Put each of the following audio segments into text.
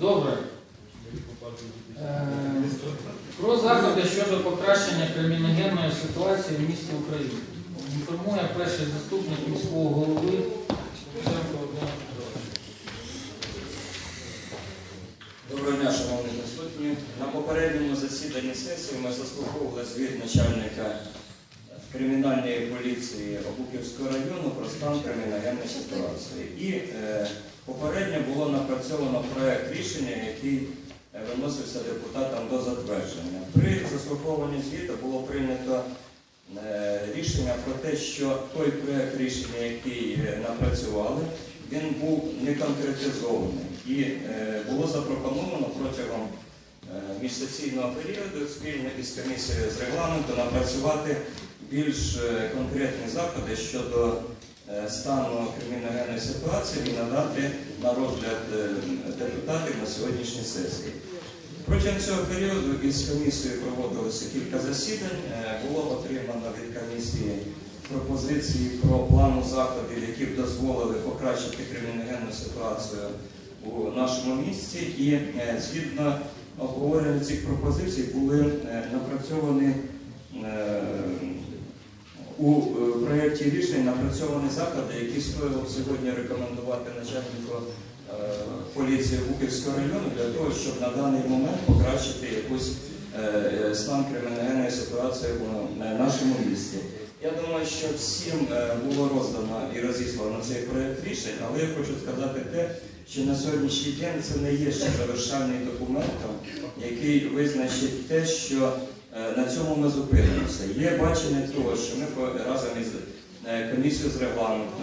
Добре. Е, Про заходи щодо покращення криміногенної ситуації в місті Україні. Інформує перший заступник міського голови. Доброго дня, шановні присутні. На попередньому засіданні сесії ми заслуховували звіт начальника кримінальної поліції Обухівського району про стан криміногенної ситуації. І е, попередньо було напрацьовано проект рішення, який е, виносився депутатам до затвердження. При заслуховуванні звіту було прийнято е, рішення про те, що той проект рішення, який е, напрацювали, він був не конкретизований і було запропоновано протягом міжсесійного періоду спільно із комісією з регламенту напрацювати більш конкретні заходи щодо стану криміногенної ситуації і надати на розгляд е, депутатів на сьогоднішній сесії. Протягом цього періоду із комісією проводилося кілька засідань. Е, Було отримано від комісії пропозиції про плану заходів, які б дозволили покращити криміногенну ситуацію у нашому місті. І е, згідно обговорення цих пропозицій були е, напрацьовані е, у е, проєкті рішень напрацьовані заходи, які стоїло б сьогодні рекомендувати начальнику е, поліції Буківського району для того, щоб на даний момент покращити якусь е, стан криміногенної ситуації в е, нашому місті. Я думаю, що всім е, було роздано і розіслано цей проєкт рішень, але я хочу сказати те, що на сьогоднішній день це не є ще завершальний документом, який визначить те, що е, на цьому ми зупинимося. Є бачення того, що ми разом із е, комісією з регламенту,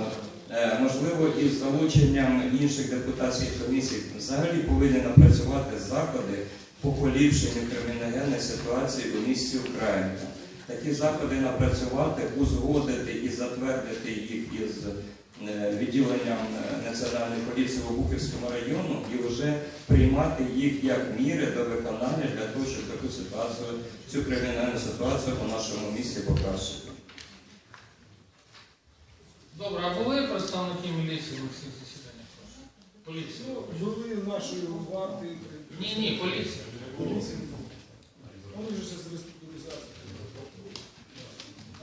е, можливо, із залученням інших депутатських комісій, взагалі повинні напрацювати заходи по поліпшенню криміногенної ситуації у місті Українка. Такі заходи напрацювати, узгодити і затвердити їх із е, відділенням е, Національної поліції в Обухівському району і вже приймати їх як міри до виконання для того, щоб таку ситуацію, цю кримінальну ситуацію у нашому місті покращити. Добре, а були представники міліції на всіх засіданнях? Поліція. Були нашої варти. Ні, ні, поліція. Вони вже з реструктуризації.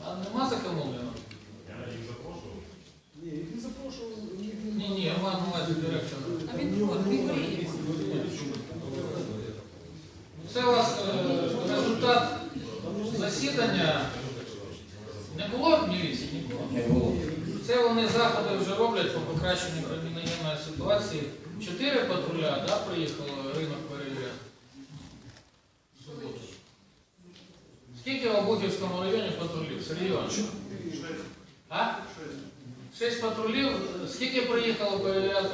А нема закамовлено? Ні, їх не запрошували. їх не- Ні, ні, я маю на увазі директора. А він входить, він приїде. Це у вас е, результат засідання. Не було в міліції? Це вони заходи вже роблять по покращенню криміногенної ситуації. Чотири патруля, да, приїхало ринок перевіряти? Скільки в Обухівському районі патрулів? Іванович? А? Шість патрулів. Скільки приїхало перевіряти?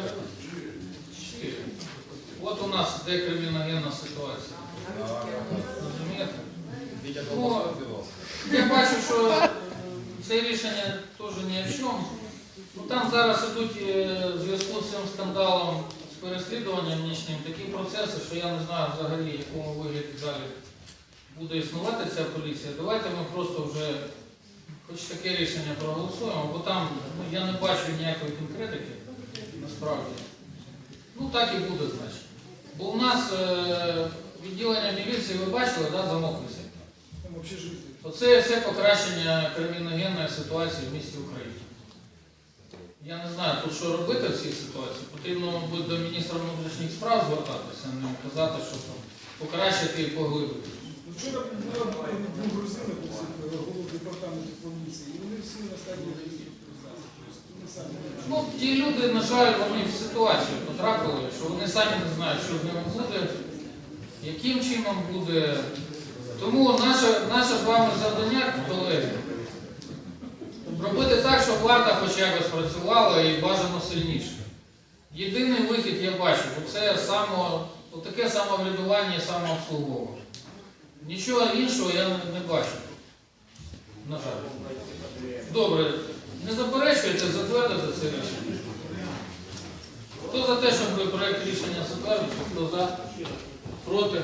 От у нас де криміногенна ситуація. Розумієте? Ну, я бачу, що це рішення теж ні о чому. Ну, там зараз ідуть е, в зв'язку з цим скандалом з переслідуванням нічним такі процеси, що я не знаю взагалі, в якому вигляді далі буде існувати ця поліція. Давайте ми просто вже хоч таке рішення проголосуємо, бо там ну, я не бачу ніякої конкретики насправді. Ну так і буде, значить. Бо у нас е, відділення міліції, ви бачили, да, замок висить. Там. Оце все покращення криміногенної ситуації в місті Україні. Я не знаю, тут що робити в цій ситуації. Потрібно, мабуть, до міністра внутрішніх справ звертатися, а не казати, що там покращити і поглибити. Ну, Вчора була був грузини, голову департаменту поліції, і вони всі на стадії реструктуризації. Тобто Вони самі Ну, ті люди, на жаль, вони в ситуацію потрапили, що вони самі не знають, що з ними буде, яким чином буде. Тому наше, наше з вами завдання, колеги, робити так, щоб варта хоча б спрацювала і бажано сильніше. Єдиний вихід я бачу, бо це само, таке самоврядування і самообслуговування. Нічого іншого я не, бачу. На жаль. Добре, не заперечуєте затвердити це рішення? За те, щоб проєкт рішення затвердити, хто за, проти?